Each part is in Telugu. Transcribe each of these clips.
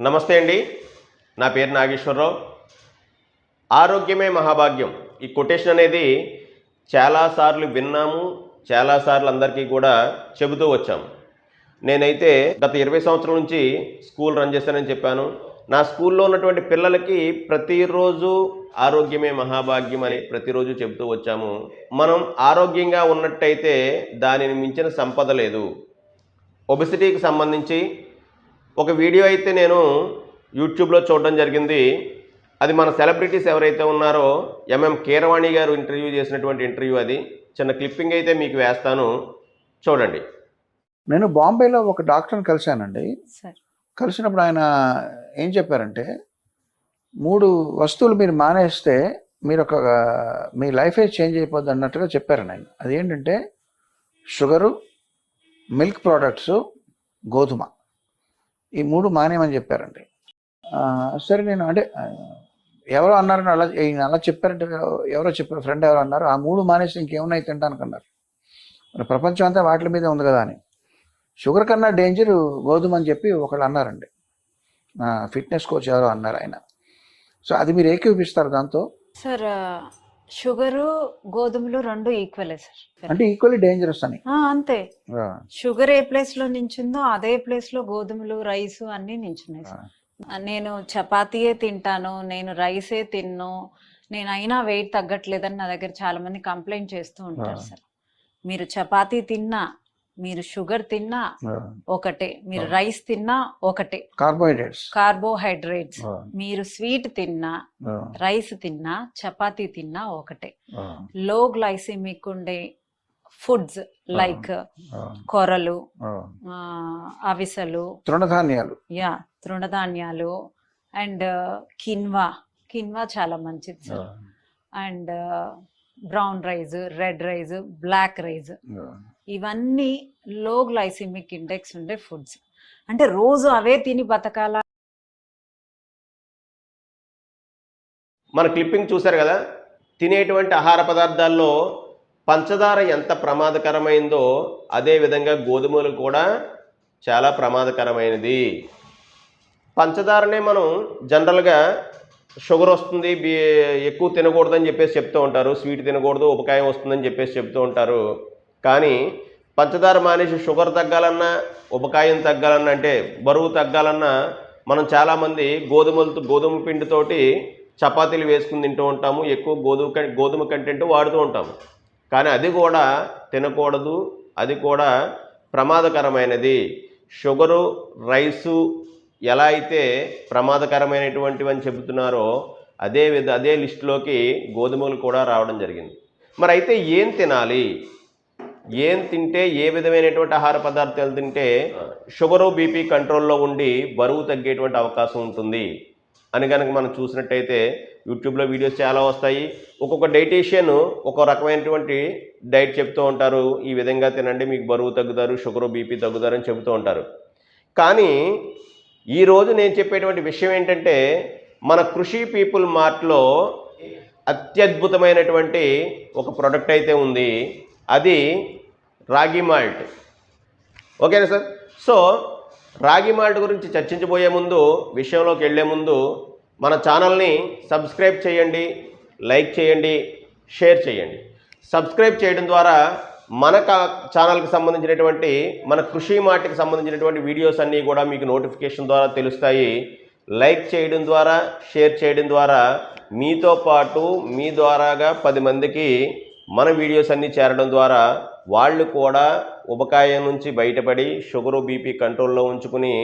నమస్తే అండి. నా పేరు నాగేశ్వరరావు. ఆరోగ్యమే మహాభాగ్యం. ఈ కొటేషన్ అనేది చాలాసార్లు విన్నాము చాలాసార్లు అందరికీ కూడా చెబుతూ వచ్చాము నేనైతే గత ఇరవై సంవత్సరాల నుంచి స్కూల్ రన్ చేస్తానని చెప్పాను. నా స్కూల్లో ఉన్నటువంటి పిల్లలకి ప్రతిరోజు ఆరోగ్యమే మహాభాగ్యం అని ప్రతిరోజు చెబుతూ వచ్చాము. మనం ఆరోగ్యంగా ఉన్నట్టయితే దానిని మించిన సంపద లేదు. ఒబిసిటీకి సంబంధించి ఒక వీడియో అయితే నేను యూట్యూబ్లో చూడడం జరిగింది. అది మన సెలబ్రిటీస్ ఎవరైతే ఉన్నారో ఎంఎం కీరవాణి గారు ఇంటర్వ్యూ చేసినటువంటి ఇంటర్వ్యూ అది. చిన్న క్లిప్పింగ్ అయితే మీకు వేస్తాను. చూడండి. నేను బాంబేలో ఒక డాక్టర్ని కలిశానండి. సార్. కలిసినప్పుడు ఆయన ఏం చెప్పారంటే మూడు వస్తువులు మీరు మానేస్తే మీరు ఒక మీ లైఫే చేంజ్ అయిపోద్ది అన్నట్టుగా చెప్పారండి ఆయన. అదేంటంటే షుగరు మిల్క్ ప్రోడక్ట్స్ గోధుమ. ఈ మూడు మానేమని చెప్పారండి. సరే నేను అంటే ఎవరో అన్నారు అలా ఈయన అలా చెప్పారంటే ఎవరో చెప్పారు ఫ్రెండ్ ఎవరో అన్నారు ఆ మూడు మానేసి ఇంకేమున్నాయి తింటానికి అన్నారు. మరి ప్రపంచం అంతా వాటి మీదే ఉంది కదా అని. షుగర్ కన్నా డేంజర్ గోధుమ అని చెప్పి ఒకళ్ళు అన్నారండి. ఫిట్నెస్ కోచ్ ఎవరో అన్నారు ఆయన. సో అది మీరు ఏకీపిస్తారు దాంతో? సార్ షుగరు గోధుమలు రెండు ఈక్వలే సార్. అంటే ఈక్వల్లీ డేంజరస్ అని. అంతే. షుగర్ ఏ ప్లేస్లో నించుందో అదే ప్లేస్లో గోధుమలు రైస్ అన్ని నించున్నాయి సార్. నేను చపాతీయే తింటాను నేను రైసే తిన్ను నేను అయినా వెయిట్ తగ్గట్లేదని నా దగ్గర చాలా మంది కంప్లైంట్ చేస్తూ ఉంటారు. సార్. మీరు చపాతీ తిన్నా మీరు షుగర్ తిన్నా ఒకటే మీరు. రైస్ తిన్నా ఒకటే. కార్బోహైడ్రేట్స్ కార్బోహైడ్రేట్స్ మీరు స్వీట్ తిన్నా రైస్ తిన్నా చపాతీ తిన్నా ఒకటే. లో గ్లైసిమిక్ ఉండే ఫుడ్స్ లైక్ కొరలు అవిసెలు. తృణధాన్యాలు. యా తృణధాన్యాలు. And quinoa. కిన్వా చాలా మంచిది sir. And brown rice red rice black rice. ఇవన్నీ లో గ్లైసిమిక్ ఇండెక్స్ ఉండే ఫుడ్స్ అంటే రోజు అవే తిని బతకాల? మన క్లిప్పింగ్ చూశారు కదా? తినేటువంటి ఆహార పదార్థాల్లో పంచదార ఎంత ప్రమాదకరమైందో అదే విధంగా గోధుమలు కూడా చాలా ప్రమాదకరమైనది. పంచదారనే మనం జనరల్గా షుగర్ వస్తుంది బి ఎక్కువ తినకూడదని చెప్పేసి చెప్తూ ఉంటారు స్వీట్ తినకూడదు ఉపకాయం వస్తుందని చెప్పేసి చెప్తూ ఉంటారు. కానీ పంచదార మానేసి షుగర్ తగ్గాలన్నా ఉపకాయం తగ్గాలన్నా అంటే బరువు తగ్గాలన్నా మనం చాలామంది గోధుమలతో గోధుమ పిండితోటి చపాతీలు వేసుకుని తింటూ ఉంటాము ఎక్కువ గోధుమ గోధుమ కంటెంట్ వాడుతూ ఉంటాము. కానీ అది కూడా తినకూడదు అది కూడా ప్రమాదకరమైనది. షుగరు రైసు ఎలా అయితే ప్రమాదకరమైనటువంటివి అని చెబుతున్నారో అదే విధ అదే లిస్టులోకి గోధుమలు కూడా రావడం జరిగింది. మరి అయితే ఏం తినాలి? ఏం తింటే ఏ విధమైనటువంటి ఆహార పదార్థాలు తింటే షుగరు బీపీ కంట్రోల్లో ఉండి బరువు తగ్గేటువంటి అవకాశం ఉంటుంది. అని కనుక మనం చూసినట్టయితే యూట్యూబ్లో వీడియోస్ చాలా వస్తాయి. ఒక్కొక్క డైటీషియన్ ఒక రకమైనటువంటి డైట్ చెప్తూ ఉంటారు. ఈ విధంగా తినండి మీకు బరువు తగ్గుతారు షుగరు బీపీ తగ్గుతారు అని చెబుతూ ఉంటారు. కానీ ఈరోజు నేను చెప్పేటువంటి విషయం ఏంటంటే మన కృషి పీపుల్ మార్ట్లో అత్యద్భుతమైనటువంటి ఒక ప్రోడక్ట్ అయితే ఉంది. అది రాగి మాల్ట్. ఓకేనా సార్? సో రాగి మాల్ట్ గురించి చర్చించబోయే ముందు విషయంలోకి వెళ్ళే ముందు మన ఛానల్ని సబ్స్క్రైబ్ చేయండి లైక్ చేయండి షేర్ చేయండి. సబ్స్క్రైబ్ చేయడం ద్వారా మన ఛానల్కి సంబంధించినటువంటి మన కృషి మాటకి సంబంధించినటువంటి వీడియోస్ అన్నీ కూడా మీకు నోటిఫికేషన్ ద్వారా తెలుస్తాయి. లైక్ చేయడం ద్వారా షేర్ చేయడం ద్వారా మీతో పాటు మీ ద్వారాగా పది మందికి మన వీడియోస్ అన్నీ చేరడం ద్వారా వాళ్ళు కూడా ఉపకాయం నుంచి బయటపడి షుగరు బీపీ కంట్రోల్లో ఉంచుకుని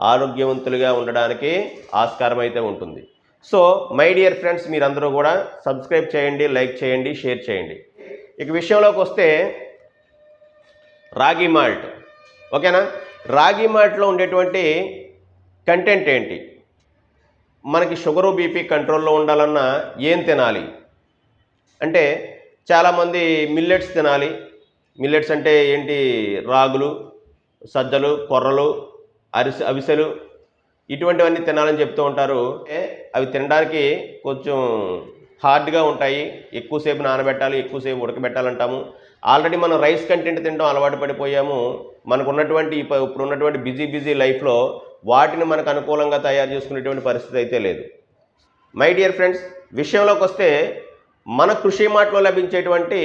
ఆరోగ్యవంతులుగా ఉండడానికి ఆస్కారం అయితే ఉంటుంది. సో మై డియర్ ఫ్రెండ్స్ మీరందరూ కూడా సబ్స్క్రైబ్ చేయండి లైక్ చేయండి షేర్ చేయండి. ఇక విషయంలోకి వస్తే రాగి మాల్ట్. ఓకేనా? రాగి మాల్ట్లో ఉండేటువంటి కంటెంట్ ఏంటి? మనకి షుగరు బీపీ కంట్రోల్లో ఉండాలన్నా ఏం తినాలి? అంటే చాలామంది మిల్లెట్స్ తినాలి మిల్లెట్స్ అంటే ఏంటి? రాగులు సజ్జలు కొర్రలు అరిసె అవిసెలు ఇటువంటివన్నీ తినాలని చెప్తూ ఉంటారు. ఏ, అవి తినడానికి కొంచెం హార్డ్గా ఉంటాయి. ఎక్కువసేపు నానబెట్టాలి ఎక్కువసేపు ఉడకబెట్టాలంటాము. ఆల్రెడీ మనం రైస్ కంటెంట్ తినడం అలవాటు పడిపోయాము. మనకు ఉన్నటువంటి ఇప్పుడు ఉన్నటువంటి బిజీ బిజీ లైఫ్లో వాటిని మనకు అనుకూలంగా తయారు చేసుకునేటువంటి పరిస్థితి అయితే లేదు. మై డియర్ ఫ్రెండ్స్ విషయంలోకి వస్తే మన కృషి మాటలో లభించేటువంటి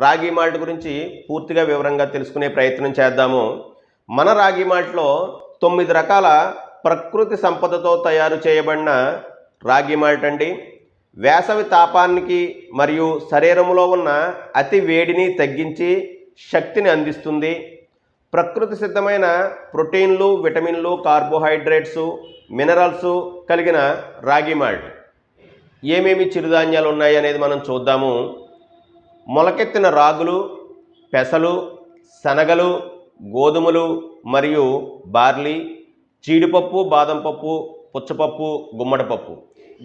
రాగి మాల్ట్ గురించి పూర్తిగా వివరంగా తెలుసుకునే ప్రయత్నం చేద్దాము. మన రాగి మాల్ట్లో తొమ్మిది రకాల ప్రకృతి సంపదతో తయారు చేయబడిన రాగి మాల్ట్ అండి. వేసవి తాపానికి మరియు శరీరంలో ఉన్న అతి వేడిని తగ్గించి శక్తిని అందిస్తుంది. ప్రకృతి సిద్ధమైన ప్రోటీన్లు విటమిన్లు కార్బోహైడ్రేట్స్ మినరల్స్ కలిగిన రాగి మాల్ట్. ఏమేమి చిరుధాన్యాలు ఉన్నాయి అనేది మనం చూద్దాము. మొలకెత్తిన రాగులు పెసలు శనగలు గోధుమలు మరియు బార్లీ జీడిపప్పు బాదం పప్పు పుచ్చపప్పు గుమ్మడిపప్పు.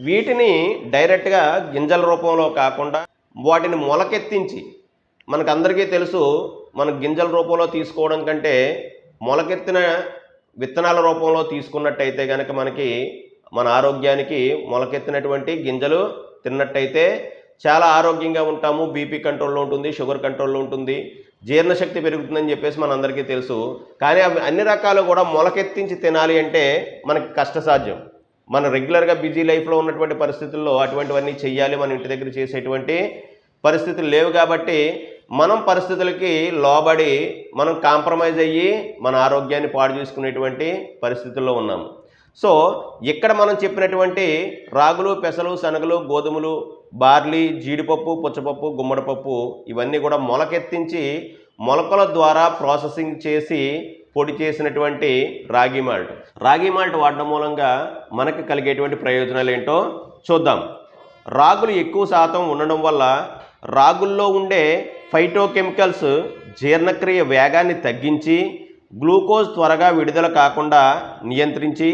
వీటిని డైరెక్ట్గా గింజల రూపంలో కాకుండా వాటిని మొలకెత్తించి మనకందరికీ తెలుసు మన గింజల రూపంలో తీసుకోవడం కంటే మొలకెత్తిన విత్తనాల రూపంలో తీసుకున్నట్టయితే కనుక మనకి మన ఆరోగ్యానికి మొలకెత్తినటువంటి గింజలు తిన్నట్టయితే చాలా ఆరోగ్యంగా ఉంటాము. బీపీ కంట్రోల్లో ఉంటుంది షుగర్ కంట్రోల్లో ఉంటుంది జీర్ణశక్తి పెరుగుతుందని చెప్పేసి మనందరికీ తెలుసు. కానీ అవి అన్ని రకాలు కూడా మొలకెత్తించి తినాలి అంటే మనకి కష్టసాధ్యం. మన రెగ్యులర్గా బిజీ లైఫ్లో ఉన్నటువంటి పరిస్థితుల్లో అటువంటివన్నీ చెయ్యాలి. మన ఇంటి దగ్గర చేసేటువంటి పరిస్థితులు లేవు కాబట్టి మనం పరిస్థితులకి లోబడి మనం కాంప్రమైజ్ అయ్యి మన ఆరోగ్యాన్ని పాడు చేసుకునేటువంటి పరిస్థితుల్లో ఉన్నాము. సో ఇక్కడ మనం చెప్పినటువంటి రాగులు పెసలు శనగలు గోధుమలు బార్లీ జీడిపప్పు పుచ్చపప్పు గుమ్మడిపప్పు ఇవన్నీ కూడా మొలకెత్తించి మొలకల ద్వారా ప్రాసెసింగ్ చేసి పొడి చేసినటువంటి రాగి మాల్ట్. రాగి మాల్ట్ వాడడం మూలంగా మనకి కలిగేటువంటి ప్రయోజనాలు ఏంటో చూద్దాం. రాగులు ఎక్కువ శాతం ఉండడం వల్ల రాగుల్లో ఉండే ఫైటోకెమికల్స్ జీర్ణక్రియ వేగాన్ని తగ్గించి గ్లూకోజ్ త్వరగా విడుదల కాకుండా నియంత్రించి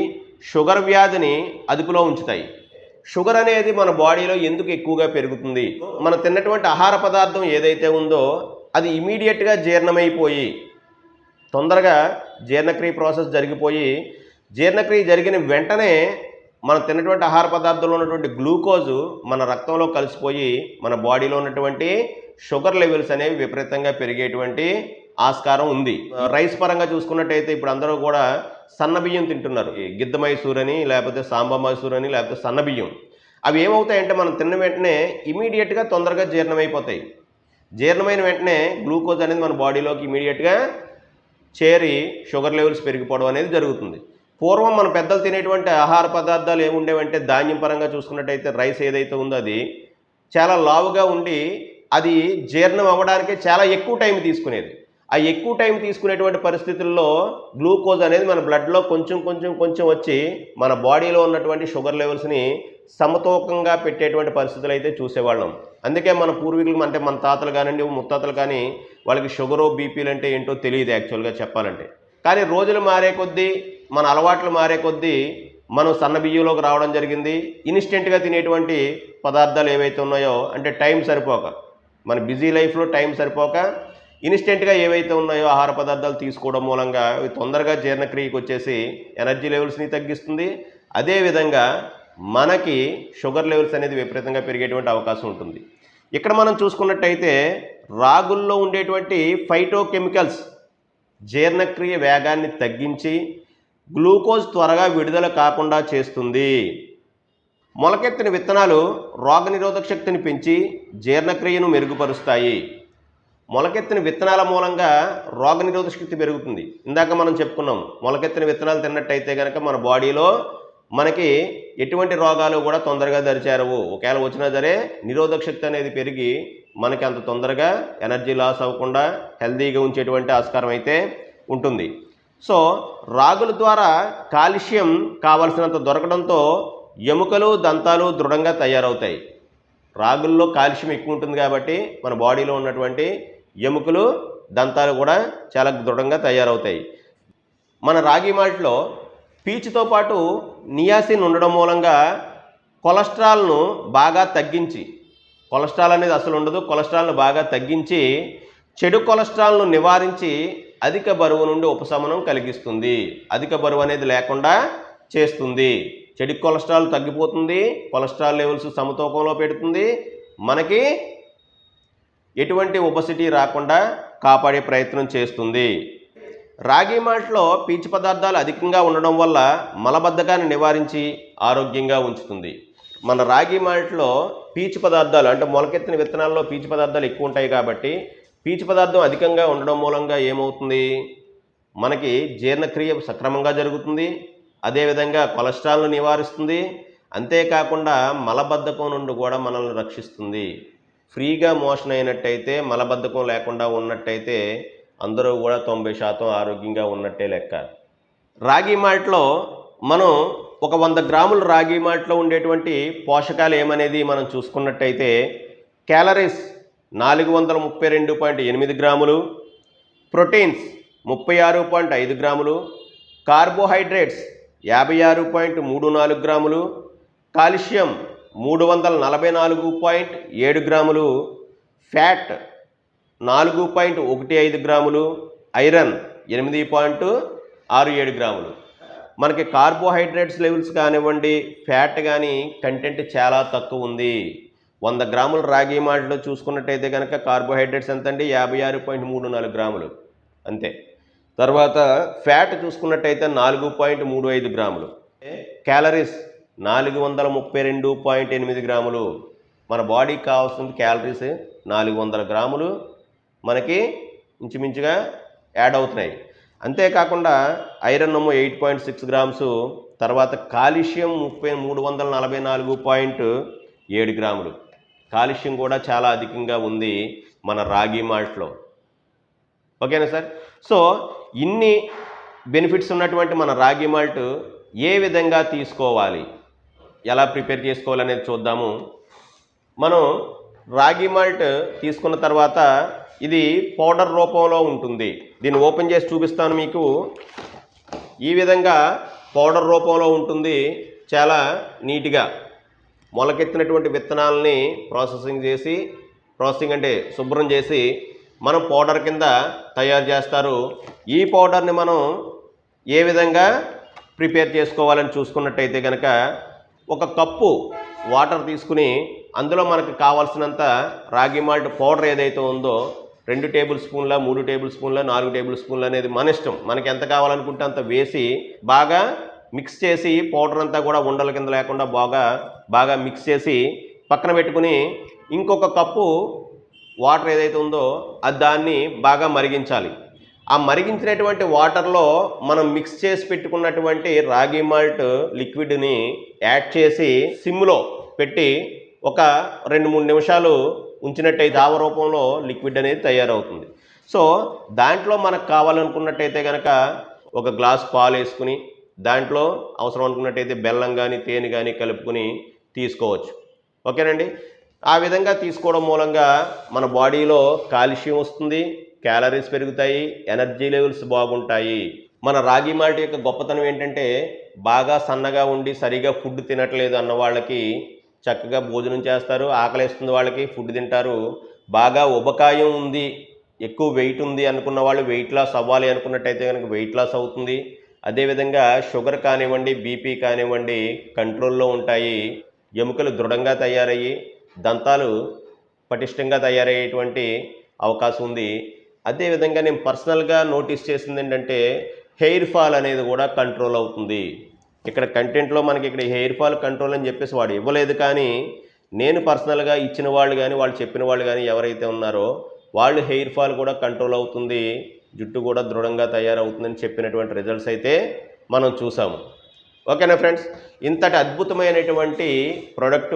షుగర్ వ్యాధిని అదుపులో ఉంచుతాయి. షుగర్ అనేది మన బాడీలో ఎందుకు ఎక్కువగా పెరుగుతుంది? మనం తిన్నటువంటి ఆహార పదార్థం ఏదైతే ఉందో అది ఇమీడియట్గా జీర్ణమైపోయి తొందరగా జీర్ణక్రియ ప్రాసెస్ జరిగిపోయి జీర్ణక్రియ జరిగిన వెంటనే మనం తిన్నటువంటి ఆహార పదార్థంలో ఉన్నటువంటి గ్లూకోజు మన రక్తంలో కలిసిపోయి మన బాడీలో ఉన్నటువంటి షుగర్ లెవెల్స్ అనేవి విపరీతంగా పెరిగేటువంటి ఆస్కారం ఉంది. రైస్ పరంగా చూసుకున్నట్టయితే ఇప్పుడు అందరూ కూడా సన్న బియ్యం తింటున్నారు. ఈ గిద్ద మైసూర్ అని లేకపోతే సాంబా మైసూర్ అని లేకపోతే సన్న బియ్యం. అవి ఏమవుతాయంటే మనం తిన్న వెంటనే ఇమీడియట్గా తొందరగా జీర్ణమైపోతాయి. జీర్ణమైన వెంటనే గ్లూకోజ్ అనేది మన బాడీలోకి ఇమీడియట్గా చేరి షుగర్ లెవెల్స్ పెరిగిపోవడం అనేది జరుగుతుంది. పూర్వం మన పెద్దలు తినేటువంటి ఆహార పదార్థాలు ఏముండేవంటే ధాన్యం పరంగా చూసుకున్నట్టయితే రైస్ ఏదైతే ఉందో అది చాలా లావుగా ఉండి అది జీర్ణం అవ్వడానికే చాలా ఎక్కువ టైం తీసుకునేది. ఆ ఎక్కువ టైం తీసుకునేటువంటి పరిస్థితుల్లో గ్లూకోజ్ అనేది మన బ్లడ్లో కొంచెం కొంచెం కొంచెం వచ్చి మన బాడీలో ఉన్నటువంటి షుగర్ లెవెల్స్ని సమతూకంగా పెట్టేటువంటి పరిస్థితులు అయితే చూసేవాళ్ళం. అందుకే మన పూర్వీకులు అంటే మన తాతలు కానివ్వండి ముత్తాతలు కానీ వాళ్ళకి షుగరు బీపీలు అంటే ఏంటో తెలియదు యాక్చువల్గా చెప్పాలంటే. కానీ రోజులు మారే కొద్దీ మన అలవాట్లు మారే కొద్దీ మనం సన్న బియ్యంలోకి రావడం జరిగింది. ఇన్స్టెంట్గా తినేటువంటి పదార్థాలు ఏవైతే ఉన్నాయో అంటే టైం సరిపోక. మన బిజీ లైఫ్లో టైం సరిపోక. ఇన్స్టెంట్గా ఏవైతే ఉన్నాయో ఆహార పదార్థాలు తీసుకోవడం మూలంగా తొందరగా జీర్ణక్రియకు వచ్చేసి ఎనర్జీ లెవెల్స్ని తగ్గిస్తుంది. అదేవిధంగా మనకి షుగర్ లెవెల్స్ అనేది విపరీతంగా పెరిగేటువంటి అవకాశం ఉంటుంది. ఇక్కడ మనం చూసుకున్నట్టయితే రాగుల్లో ఉండేటువంటి ఫైటోకెమికల్స్ జీర్ణక్రియ వేగాన్ని తగ్గించి గ్లూకోజ్ త్వరగా విడుదల కాకుండా చేస్తుంది. మొలకెత్తిన విత్తనాలు రోగనిరోధక శక్తిని పెంచి జీర్ణక్రియను మెరుగుపరుస్తాయి. మొలకెత్తిన విత్తనాల మూలంగా రోగనిరోధక శక్తి పెరుగుతుంది. ఇందాక మనం చెప్పుకున్నాం మొలకెత్తిన విత్తనాలు తిన్నట్టయితే కనుక మన బాడీలో మనకి ఎటువంటి రోగాలు కూడా తొందరగా దరిచేరవు. ఒకవేళ వచ్చినా సరే నిరోధక శక్తి అనేది పెరిగి మనకి అంత తొందరగా ఎనర్జీ లాస్ అవ్వకుండా హెల్తీగా ఉంచేటువంటి ఆస్కారం అయితే ఉంటుంది. సో రాగుల ద్వారా కాల్షియం కావలసినంత దొరకడంతో ఎముకలు దంతాలు దృఢంగా తయారవుతాయి. రాగుల్లో కాల్షియం ఎక్కువ ఉంటుంది కాబట్టి మన బాడీలో ఉన్నటువంటి ఎముకలు దంతాలు కూడా చాలా దృఢంగా తయారవుతాయి. మన రాగి మాల్ట్లో పీచుతో పాటు నియాసిన్ ఉండడం మూలంగా కొలెస్ట్రాల్ను బాగా తగ్గించి కొలెస్ట్రాల్ అనేది అసలు ఉండదు కొలెస్ట్రాల్ను బాగా తగ్గించి చెడు కొలెస్ట్రాల్ను నివారించి అధిక బరువు నుండి ఉపశమనం కలిగిస్తుంది. అధిక బరువు అనేది లేకుండా చేస్తుంది. చెడు కొలెస్ట్రాల్ తగ్గిపోతుంది కొలెస్ట్రాల్ లెవెల్స్ సమతూకంలో పెడుతుంది. మనకి ఎటువంటి ఒబసిటీ రాకుండా కాపాడే ప్రయత్నం చేస్తుంది. రాగి మాల్ట్లో పీచు పదార్థాలు అధికంగా ఉండడం వల్ల మలబద్ధకాన్ని నివారించి ఆరోగ్యంగా ఉంచుతుంది. మన రాగి మాల్ట్లో పీచు పదార్థాలు అంటే మొలకెత్తిన విత్తనాల్లో పీచు పదార్థాలు ఎక్కువ ఉంటాయి కాబట్టి పీచు పదార్థం అధికంగా ఉండడం మూలంగా ఏమవుతుంది? మనకి జీర్ణక్రియ సక్రమంగా జరుగుతుంది. అదేవిధంగా కొలెస్ట్రాల్ను నివారిస్తుంది. అంతేకాకుండా మలబద్ధకం నుండి కూడా మనల్ని రక్షిస్తుంది. ఫ్రీగా మోషన్ అయినట్టయితే మలబద్ధకం లేకుండా ఉన్నట్టయితే అందరూ కూడా తొంభై శాతం ఆరోగ్యంగా ఉన్నట్టే లెక్క. రాగి మాల్ట్లో మనం ఒక వంద గ్రాముల రాగి మాల్ట్లో ఉండేటువంటి పోషకాలు ఏమనేది మనం చూసుకున్నట్టయితే క్యాలరీస్ నాలుగు వందల ముప్పై రెండు పాయింట్ ఎనిమిది గ్రాములు ప్రోటీన్స్ ముప్పై ఆరు పాయింట్ ఐదు గ్రాములు కార్బోహైడ్రేట్స్ యాభై ఆరు పాయింట్ మూడు నాలుగు గ్రాములు కాల్షియం మూడు వందల నలభై నాలుగు పాయింట్ ఏడు గ్రాములు ఫ్యాట్ నాలుగు పాయింట్ ఒకటి ఐదు గ్రాములు ఐరన్ ఎనిమిది పాయింట్ ఆరు ఏడు గ్రాములు. మనకి కార్బోహైడ్రేట్స్ లెవెల్స్ కానివ్వండి ఫ్యాట్ కానీ కంటెంట్ చాలా తక్కువ ఉంది. వంద గ్రాముల రాగి మాటలో చూసుకున్నట్టయితే కనుక కార్బోహైడ్రేట్స్ ఎంత అండి యాభై ఆరు పాయింట్ మూడు నాలుగు గ్రాములు. అంతే. తర్వాత ఫ్యాట్ చూసుకున్నట్టయితే నాలుగు పాయింట్ మూడు ఐదు గ్రాములు. క్యాలరీస్. నాలుగు వందల ముప్పై రెండు పాయింట్ ఎనిమిది గ్రాములు. మన బాడీకి కావాల్సిన క్యాలరీస్ నాలుగు వందల గ్రాములు మనకి ఇంచుమించుగా యాడ్ అవుతున్నాయి. అంతేకాకుండా ఐరన్ నమ్ము ఎయిట్ పాయింట్ సిక్స్ గ్రామ్స్ తర్వాత కాలుష్యం ముప్పై మూడు వందల నలభై నాలుగు పాయింట్ ఏడు గ్రాములు. కాలుష్యం కూడా చాలా అధికంగా ఉంది మన రాగి మాల్ట్లో. ఓకేనా సార్? సో ఇన్ని బెనిఫిట్స్ ఉన్నటువంటి మన రాగి మాల్ట్ ఏ విధంగా తీసుకోవాలి? ఎలా ప్రిపేర్ చేసుకోవాలనేది చూద్దాము. మనం రాగి మాల్ట్ తీసుకున్న తర్వాత ఇది పౌడర్ రూపంలో ఉంటుంది. దీన్ని ఓపెన్ చేసి చూపిస్తాను మీకు. ఈ విధంగా పౌడర్ రూపంలో ఉంటుంది. చాలా నీట్గా మొలకెత్తినటువంటి విత్తనాలని ప్రాసెసింగ్ చేసి ప్రాసెసింగ్ అంటే శుభ్రం చేసి మనం పౌడర్ కింద తయారు చేస్తారు. ఈ పౌడర్ని మనం ఏ విధంగా ప్రిపేర్ చేసుకోవాలని చూసుకున్నట్టయితే కనుక ఒక కప్పు వాటర్ తీసుకుని అందులో మనకు కావాల్సినంత రాగి మాల్ట్ పౌడర్ ఏదైతే ఉందో రెండు టేబుల్ స్పూన్ల మూడు టేబుల్ స్పూన్ల నాలుగు టేబుల్ స్పూన్ల అనేది మన ఇష్టం. మనకి ఎంత కావాలనుకుంటే అంత వేసి బాగా మిక్స్ చేసి పౌడర్ అంతా కూడా ఉండల కింద లేకుండా బాగా బాగా మిక్స్ చేసి పక్కన పెట్టుకుని ఇంకొక కప్పు వాటర్ ఏదైతే ఉందో అది దాన్ని బాగా మరిగించాలి. ఆ మరిగించినటువంటి వాటర్లో మనం మిక్స్ చేసి పెట్టుకున్నటువంటి రాగి మాల్ట్ లిక్విడ్ని యాడ్ చేసి సిమ్లో పెట్టి ఒక రెండు మూడు నిమిషాలు ఉంచినట్టయితే దావ రూపంలో లిక్విడ్ అనేది తయారవుతుంది. సో దాంట్లో మనకు కావాలనుకున్నట్టయితే కనుక ఒక గ్లాస్ పాలు వేసుకుని దాంట్లో అవసరం అనుకున్నట్టయితే బెల్లం కానీ తేనె కానీ కలుపుకొని తీసుకోవచ్చు. ఓకేనండి? ఆ విధంగా తీసుకోవడం మూలంగా మన బాడీలో కాల్షియం వస్తుంది క్యాలరీస్ పెరుగుతాయి ఎనర్జీ లెవెల్స్ బాగుంటాయి. మన రాగి మాల్ట్ యొక్క గొప్పతనం ఏంటంటే బాగా సన్నగా ఉండి సరిగా ఫుడ్ తినట్లేదు అన్న వాళ్ళకి చక్కగా భోజనం చేస్తారు ఆకలిస్తుంది వాళ్ళకి ఫుడ్ తింటారు. బాగా ఉబకాయం ఉంది ఎక్కువ వెయిట్ ఉంది అనుకున్న వాళ్ళు వెయిట్ లాస్ అవ్వాలి అనుకున్నట్టయితే కనుక వెయిట్ లాస్ అవుతుంది. అదేవిధంగా షుగర్ కానివ్వండి బీపీ కానివ్వండి కంట్రోల్లో ఉంటాయి. ఎముకలు దృఢంగా తయారయ్యి దంతాలు పటిష్టంగా తయారయ్యేటువంటి అవకాశం ఉంది. అదేవిధంగా నేను పర్సనల్గా నోటీస్ చేసింది ఏంటంటే హెయిర్ ఫాల్ అనేది కూడా కంట్రోల్ అవుతుంది. ఇక్కడ కంటెంట్లో మనకి ఇక్కడ హెయిర్ ఫాల్ కంట్రోల్ అని చెప్పేసి వాడు ఇవ్వలేదు కానీ నేను పర్సనల్గా ఇచ్చిన వాళ్ళు కానీ వాళ్ళు చెప్పిన వాళ్ళు కానీ ఎవరైతే ఉన్నారో వాళ్ళు హెయిర్ ఫాల్ కూడా కంట్రోల్ అవుతుంది. జుట్టు కూడా దృఢంగా తయారవుతుందని చెప్పినటువంటి రిజల్ట్స్ అయితే మనం చూసాము. ఓకేనా ఫ్రెండ్స్? ఇంతటి అద్భుతమైనటువంటి ప్రోడక్ట్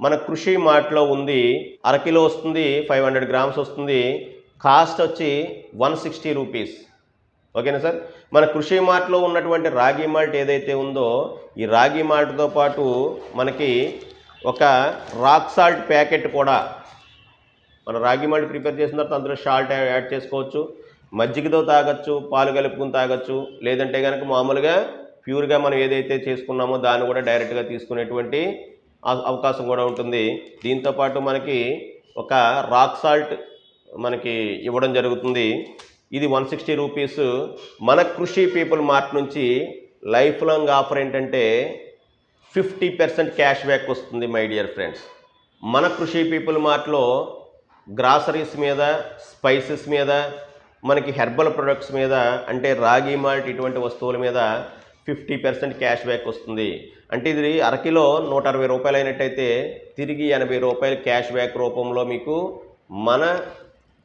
మన కృషి మార్ట్లో ఉంది. అరకిలో వస్తుంది ఫైవ్ హండ్రెడ్ గ్రామ్స్ వస్తుంది. కాస్ట్ వచ్చి వన్ సిక్స్టీ రూపీస్. ఓకేనా సార్? మన కృషి మార్ట్లో ఉన్నటువంటి రాగి మాల్ట్ ఏదైతే ఉందో ఈ రాగి మాల్ట్తో పాటు మనకి ఒక రాక్ సాల్ట్ ప్యాకెట్ కూడా మన రాగి మాల్ట్ ప్రిపేర్ చేసిన తర్వాత అందులో సాల్ట్ యాడ్ చేసుకోవచ్చు. మజ్జిగతో తాగొచ్చు పాలు కలుపుకుని తాగొచ్చు. లేదంటే కనుక మామూలుగా ప్యూర్గా మనం ఏదైతే చేసుకున్నామో దాన్ని కూడా డైరెక్ట్గా తీసుకునేటువంటి అవకాశం కూడా ఉంటుంది. దీంతోపాటు మనకి ఒక రాక్ సాల్ట్ మనకి ఇవ్వడం జరుగుతుంది. ఇది వన్ సిక్స్టీ రూపీస్. మన కృషి పీపుల్ మార్ట్ నుంచి లైఫ్ లాంగ్ ఆఫర్ ఏంటంటే ఫిఫ్టీ పర్సెంట్ క్యాష్ బ్యాక్ వస్తుంది మై డియర్ ఫ్రెండ్స్. మన కృషి పీపుల్ మార్ట్లో గ్రాసరీస్ మీద స్పైసెస్ మీద మనకి హెర్బల్ ప్రొడక్ట్స్ మీద అంటే రాగి మాల్ట్ ఇటువంటి వస్తువుల మీద ఫిఫ్టీ పర్సెంట్ క్యాష్ బ్యాక్ వస్తుంది. అంటే ఇది అరకిలో నూట అరవై రూపాయలు అయినట్టయితే తిరిగి ఎనభై రూపాయలు క్యాష్ బ్యాక్ రూపంలో మీకు మన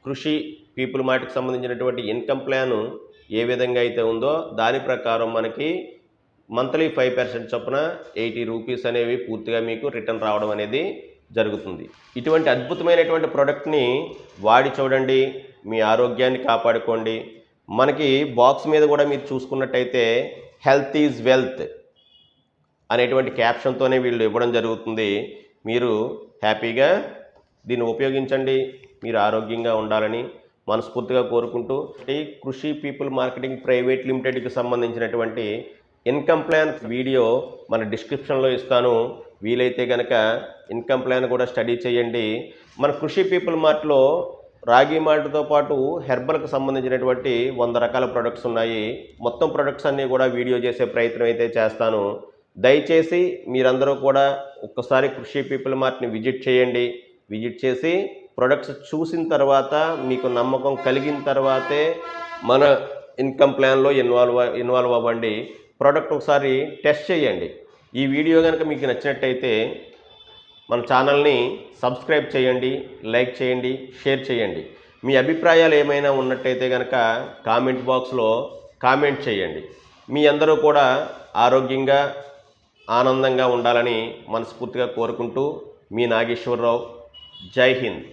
కృషి పీపుల్ మార్ట్కి సంబంధించినటువంటి ఇన్కమ్ ప్లాన్ ఏ విధంగా అయితే ఉందో దాని ప్రకారం మనకి మంత్లీ ఫైవ్ పర్సెంట్ చొప్పున ఎయిటీ రూపీస్ అనేవి పూర్తిగా మీకు రిటర్న్ రావడం అనేది జరుగుతుంది. ఇటువంటి అద్భుతమైనటువంటి ప్రోడక్ట్ని వాడి చూడండి మీ ఆరోగ్యాన్ని కాపాడుకోండి. మనకి బాక్స్ మీద కూడా మీరు చూసుకున్నట్టయితే హెల్త్ ఈజ్ వెల్త్ అనేటువంటి క్యాప్షన్తోనే వీళ్ళు ఇవ్వడం జరుగుతుంది. మీరు హ్యాపీగా దీన్ని ఉపయోగించండి. మీరు ఆరోగ్యంగా ఉండాలని మనస్ఫూర్తిగా కోరుకుంటూ ఈ కృషి పీపుల్ మార్కెటింగ్ ప్రైవేట్ లిమిటెడ్కి సంబంధించినటువంటి ఇన్కమ్ ప్లాన్ వీడియో మన డిస్క్రిప్షన్లో ఇస్తాను. వీలైతే కనుక ఇన్కమ్ ప్లాన్ కూడా స్టడీ చేయండి. మన కృషి పీపుల్ మార్ట్లో రాగి మాల్ట్తో పాటు హెర్బల్కి సంబంధించినటువంటి వంద రకాల ప్రొడక్ట్స్ ఉన్నాయి. మొత్తం ప్రొడక్ట్స్ అన్నీ కూడా వీడియో చేసే ప్రయత్నం అయితే చేస్తాను. దయచేసి మీరందరూ కూడా ఒక్కసారి కృషి పీపుల్ మార్ట్ని విజిట్ చేయండి. విజిట్ చేసి ప్రొడక్ట్స్ చూసిన తర్వాత మీకు నమ్మకం కలిగిన తర్వాతే మన ఇన్కమ్ ప్లాన్లో ఇన్వాల్వ్ ఇన్వాల్వ్ అవ్వండి. ప్రోడక్ట్ ఒకసారి టెస్ట్ చేయండి. ఈ వీడియో కనుక మీకు నచ్చినట్టయితే మన ఛానల్ని సబ్స్క్రైబ్ చేయండి లైక్ చేయండి షేర్ చేయండి. మీ అభిప్రాయాలు ఏమైనా ఉన్నట్టయితే కనుక కామెంట్ బాక్స్లో కామెంట్ చేయండి. మీ అందరూ కూడా ఆరోగ్యంగా ఆనందంగా ఉండాలని మనస్ఫూర్తిగా కోరుకుంటూ మీ నాగేశ్వరరావు. జై హింద్.